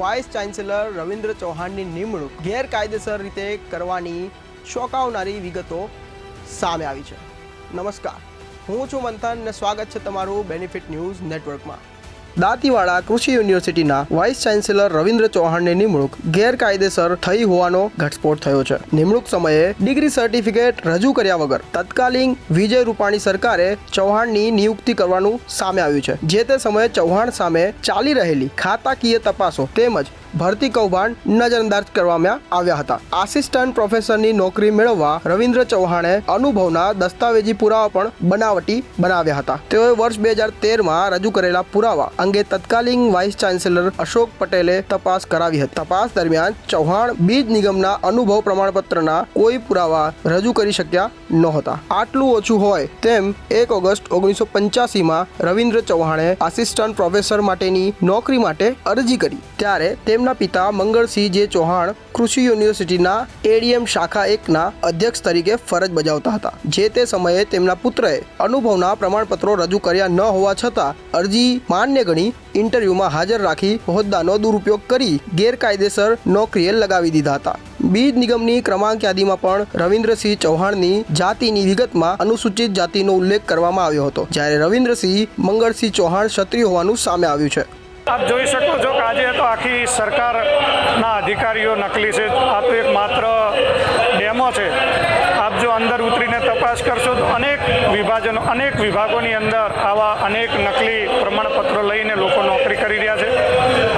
Vice chancellor Ravindra ચૌહાણની નિમણૂક ગેરકાયદેસર રીતે કરવાની ચોંકાવનારી વિગતો સામે આવી છે. નમસ્કાર. હું છું મંથન ને સ્વાગત છે તમારું બેનિફિટ ન્યૂઝ નેટવર્કમાં દાંતીવાડા કૃષિ યુનિવર્સિટીના વાઇસ ચાન્સેલર રવિન્દ્ર ચૌહાણની નિમણૂક ગેરકાયદેસર થઈ હોવાનો ઘટસ્ફોટ થયો છે. નિમણૂક સમયે ડિગ્રી સર્ટિફિકેટ રજૂ કર્યા વગર તત્કાલીન વિજય રૂપાણી સરકારે ચૌહાણની નિયુક્તિ કરવાનું સામે આવ્યું છે. જે તે સમયે ચૌહાણ સામે ચાલી રહેલી ખાતાકીય તપાસો તેમજ ભરતી કૌભાંડ નજરઅંદાજ કરવામાં આવ્યા હતા. આસિસ્ટન્ટ પ્રોફેસરની નોકરી મેળવવા રવિન્દ્ર ચૌહાણે અનુભવના દસ્તાવેજી પુરાવા પણ બનાવટી બનાવ્યા હતા. તેઓએ વર્ષ બે હજાર તેરમાં રજૂ કરેલા પુરાવા અંગે તત્કાલીન વાઇસ ચાન્સેલર અશોક પટેલે તપાસ કરાવી હતી. તપાસ દરમિયાન ચૌહાણ બીજ નિગમના અનુભવ પ્રમાણપત્રના કોઈ પુરાવા રજૂ કરી શક્યા નહોતા. આટલું ઓછું હોય તેમ એક ઓગસ્ટ ઓગણીસો પંચ્યાસીમાં રવિન્દ્ર ચૌહાણે આસિસ્ટન્ટ પ્રોફેસર માટેની નોકરી માટે અરજી કરી. ત્યારે તેમના પિતા મંગળસિંહ જે ચૌહાણ કૃષિ યુનિવર્સિટીના એડીએમ શાખા એકના અધ્યક્ષ તરીકે ફરજ બજાવતા હતા, જે તે સમયે તેમના પુત્રએ અનુભવના પ્રમાણપત્રો રજૂ કર્યા ન હોવા છતાં અરજી માન્ય ગણી ઇન્ટરવ્યૂમાં હાજર રાખી હોદ્દાનો દુરુપયોગ કરી ગેરકાયદેસર નોકરીએ લગાવી દીધા હતા. બીજ નિગમની ક્રમાંક યાદીમાં પણ રવિન્દ્રસિંહ ચૌહાણની જાતિની વિગતમાં અનુસૂચિત જાતિનો ઉલ્લેખ કરવામાં આવ્યો હતો, જ્યારે રવિન્દ્રસિંહ મંગળસિંહ ચૌહાણ ક્ષત્રિય હોવાનું સામે આવ્યું છે. આપ જોઈ શકો છો કે આજે તો આખી સરકારના અધિકારીઓ નકલી છે. આ તો એક માત્ર ડેમો છે. આપ જો અંદર ઉતરીને તપાસ કરશો તો અનેક વિભાજનો, અનેક વિભાગોની અંદર આવા અનેક નકલી પ્રમાણપત્રો લઈને લોકો નોકરી કરી રહ્યા છે.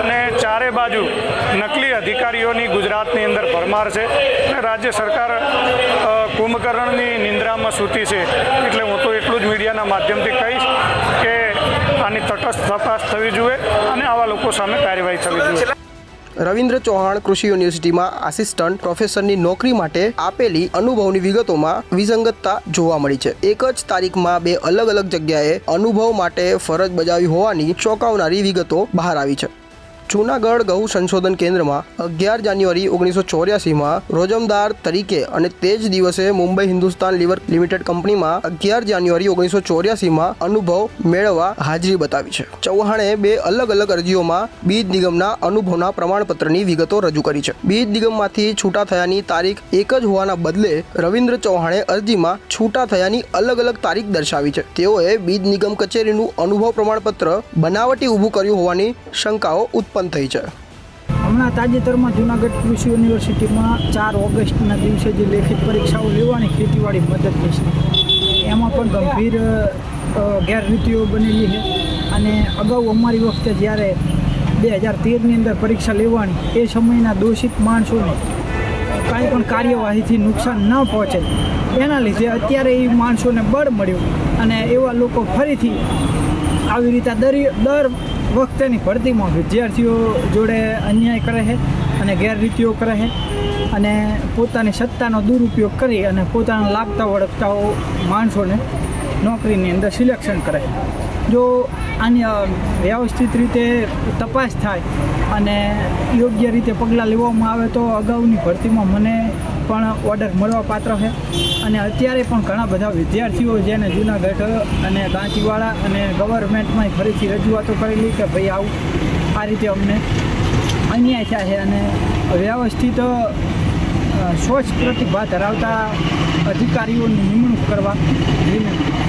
અને ચારે બાજુ નકલી અધિકારીઓની ગુજરાતની અંદર ભરમાર છે. અને રાજ્ય સરકાર કુંભકર્ણની નિંદ્રામાં સૂતી છે. એટલે હું તો એટલું જ મીડિયાના માધ્યમથી કહીશ કે આની તટસ્થ તપાસ થવી જોઈએ અને આવા લોકો સામે કાર્યવાહી થવી જોઈએ. રવિન્દ્ર ચૌહાણ કૃષિ યુનિવર્સિટીમાં આસિસ્ટન્ટ પ્રોફેસરની નોકરી માટે આપેલી અનુભવની વિગતોમાં વિસંગતતા જોવા મળી છે. એક જ તારીખમાં બે અલગ અલગ જગ્યાએ અનુભવ માટે ફરજ બજાવી હોવાની ચોંકાવનારી વિગતો બહાર આવી છે. જૂનાગઢ ગૌ સંશોધન કેન્દ્રમાં અગિયાર જાન્યુઆરી ઓગણીસો ચોર્યાસીમાં રોજમદાર તરીકે અને તે જ દિવસે મુંબઈ હિન્દુસ્તાન લિવર લિમિટેડ કંપનીમાં અગિયાર જાન્યુઆરી ઓગણીસો ચોર્યાસીમાં અનુભવ મેળવવા હાજરી બતાવી છે. ચૌહાણે બે અલગ અલગ અરજીઓમાં બીજ નિગમના અનુભવના પ્રમાણપત્રની વિગતો રજૂ કરી છે. બીજ નિગમમાંથી છૂટા થયાની તારીખ એક જ હોવાના બદલે રવિન્દ્ર ચૌહાણે અરજીમાં છૂટા થયાની અલગ અલગ તારીખ દર્શાવી છે. તેઓએ બીજ નિગમ કચેરીનું અનુભવ પ્રમાણપત્ર બનાવટી ઊભું કર્યું હોવાની શંકાઓ ઉત્પન્ન થઈ છે. હમણાં તાજેતરમાં જૂનાગઢ કૃષિ યુનિવર્સિટીમાં ચાર ઓગસ્ટના દિવસે જે લેખિત પરીક્ષાઓ લેવાની ખેતીવાડી મદદનીશ એમાં પણ ગંભીર ગેરરીતિઓ બનેલી છે અને અગાઉ અમારી વખતે જ્યારે બે હજાર તેરની અંદર પરીક્ષા લેવાની, એ સમયના દોષિત માણસોને કાંઈ પણ કાર્યવાહીથી નુકસાન ન પહોંચે. એના લીધે અત્યારે એ માણસોને બળ મળ્યું અને એવા લોકો ફરીથી આવી રીતે દર દર વખતેની ભરતીમાં વિદ્યાર્થીઓ જોડે અન્યાય કરે છે અને ગેરરીતિઓ કરે છે અને પોતાની સત્તાનો દુરુપયોગ કરી અને પોતાના લાગતા વળગતાઓ માણસોને નોકરીની અંદર સિલેક્શન કરે જો આની વ્યવસ્થિત રીતે તપાસ થાય અને યોગ્ય રીતે પગલાં લેવામાં આવે તો અગાઉની ભરતીમાં મને પણ ઓર્ડર મળવા પાત્ર છે. અને અત્યારે પણ ઘણા બધા વિદ્યાર્થીઓ જેને જૂનાગઢ અને દાંતીવાડા અને ગવર્મેન્ટમાં ફરીથી રજૂઆતો કરેલી કે ભાઈ આવું, આ રીતે અમને અન્યાય થાય છે અને વ્યવસ્થિત સ્વચ્છ પ્રતિભા ધરાવતા અધિકારીઓની નિમણૂક કરવા વિનંતી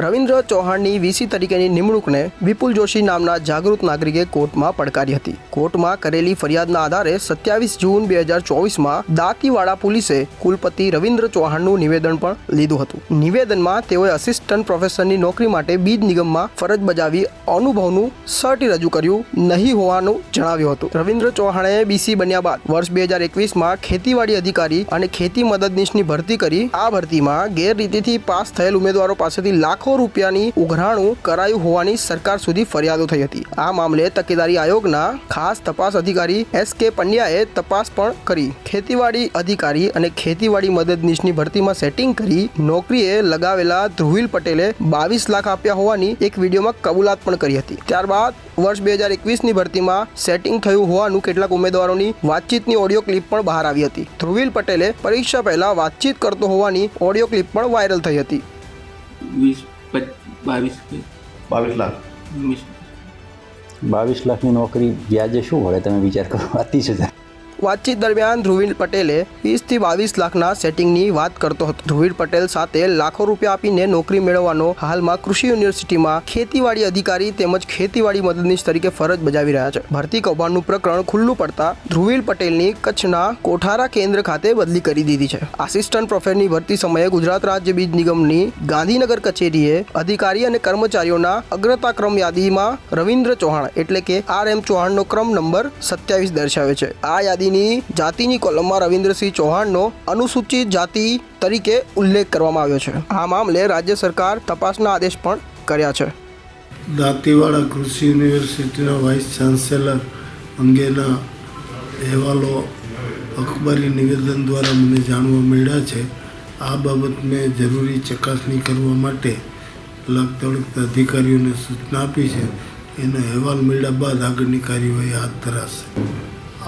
રવિન્દ્ર ચૌહાણની વીસી તરીકેની નિમણૂકને વિપુલ જોશી નામના જાગૃત નાગરિકે કોર્ટમાં પડકારી હતી. કોર્ટમાં કરેલી ફરિયાદના આધારે સત્યાવીસ જૂન બે હજાર ચોવીસમાં દાંતીવાડા પોલીસે કુલપતિ રવિન્દ્ર ચૌહાણનું નિવેદન પણ લીધું હતું. નિવેદનમાં તેઓએ અસિસ્ટન્ટ પ્રોફેસરની નોકરી માટે બીજ નિગમમાં ફરજ બજાવી અનુભવનું સર્ટી રજૂ કર્યું નહીં હોવાનું જણાવ્યું હતું. રવિન્દ્ર ચૌહાણે બીસી બન્યા બાદ વર્ષ બે હજાર એકવીસમાં ખેતીવાડી અધિકારી અને ખેતી મદદનીશની ભરતી કરી આ ભરતીમાં ગેરરીતિથી પાસ થયેલ ઉમેદવારો પાસેથી લાખો રૂપિયાની ઉઘરાણું કરાયું હોવાની સરકાર સુધી ફરિયાદો થઈ હતી. આ મામલે તકેદારી આયોગના ખાસ તપાસ અધિકારી એસ કે પંડ્યાએ તપાસ પણ કરી. ખેતીવાડી અધિકારી અને ખેતીવાડી મદદનીશની ભરતીમાં સેટિંગ કરી નોકરીએ લગાવેલા ધ્રુવિલ પટેલે બાવીસ લાખ આપ્યા હોવાની એક વિડીયોમાં કબૂલાત પણ કરી હતી. ત્યારબાદ વર્ષ બે હજાર એકવીસની ભરતીમાં સેટિંગ થયું હોવાનું કેટલાક ઉમેદવારોની વાતચીતની ઓડિયો ક્લિપ પણ બહાર આવી હતી. ધ્રુવિલ પટેલે પરીક્ષા પહેલા વાતચીત કરતો હોવાની ઓડિયો ક્લિપ પણ વાયરલ થઈ હતી. બાવીસ બાવીસ લાખ. બાવીસ. લાખની નોકરી વ્યાજે શું મળે? તમે વિચાર કરો. આ હજાર. વાતચીત દરમિયાન ધ્રુવીલ પટેલે વીસથી બાવીસ લાખના સેટિંગની વાત કરતો હતો. ધ્રુવીલ પટેલ સાથે લાખો રૂપિયા આપીને નોકરી મેળવવાનો હાલમાં કૃષિ યુનિવર્સિટીમાં ખેતીવાડી અધિકારી તેમજ ખેતીવાડી મદદનીશ તરીકે ફરજ બજાવી રહ્યા છે. ભરતી કૌભાંડનું પ્રકરણ ખુલ્લું પડતા ધ્રુવીલ પટેલની કચ્છના કોઠારા કેન્દ્ર ખાતે બદલી કરી દીધી છે. આસિસ્ટન્ટ પ્રોફેસરની ભરતી સમયે ગુજરાત રાજ્ય બીજ નિગમની ગાંધીનગર કચેરીએ અધિકારી અને કર્મચારીઓના અગ્રતાક્રમ યાદીમાં રવિન્દ્ર ચૌહાણ એટલે કે આર એમ ચૌહાણનો ક્રમ નંબર સત્યાવીસ દર્શાવે છે. આ યાદીની જાતિની કોલમમાં રવિન્દ્રસિંહ ચૌહાણનો અનુસૂચિત જાતિ તરીકે ઉલ્લેખ કરવામાં આવ્યો છે. આ મામલે રાજ્ય સરકાર તપાસના આદેશ પણ કર્યા છે. દાંતીવાડા કૃષિ યુનિવર્સિટીના વાઇસ ચાન્સેલર અંગેના અહેવાલો અખબારી નિવેદન દ્વારા મને જાણવા મળ્યા છે. આ બાબતને જરૂરી ચકાસણી કરવા માટે લગતા અધિકારીઓને સૂચના આપી છે. એનો અહેવાલ મળ્યા બાદ આગળની કાર્યવાહી હાથ ધરાશે.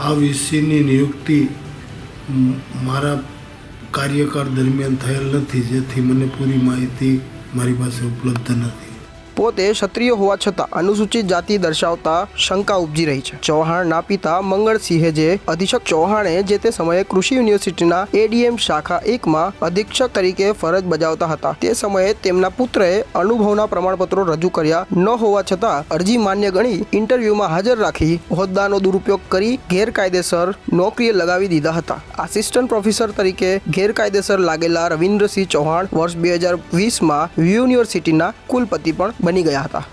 આ વીસીની નિયુક્તિ મારા કાર્યકાળ દરમિયાન થયેલ નથી, જેથી મને પૂરી માહિતી મારી પાસે ઉપલબ્ધ નથી. પોતે ક્ષત્રિય હોવા છતાં અનુસૂચિત જાતિ દર્શાવતા શંકા ઉપજી રહી છે. ચૌહાણના પિતા મંગળસિંહે જે અધિક્ષક ચૌહાણે જે તે સમયે કૃષિ યુનિવર્સિટીના એડીએમ શાખા એકમાં અધિક્ષક તરીકે ફરજ બજાવતા હતા, તે સમયે તેમના પુત્રએ અનુભવના પ્રમાણપત્રો રજૂ કર્યા ન હોવા છતાં અરજી માન્ય ગણી ઇન્ટરવ્યૂમાં હાજર રાખી હોદ્દાનો દુરુપયોગ કરી ગેરકાયદેસર નોકરીએ લગાવી દીધા હતા. આસિસ્ટન્ટ પ્રોફેસર તરીકે ગેરકાયદેસર લાગેલા રવિન્દ્રસિંહ ચૌહાણ વર્ષ બે હજાર વીસમાં યુનિવર્સિટીના કુલપતિ પણ બની ગયા હતા.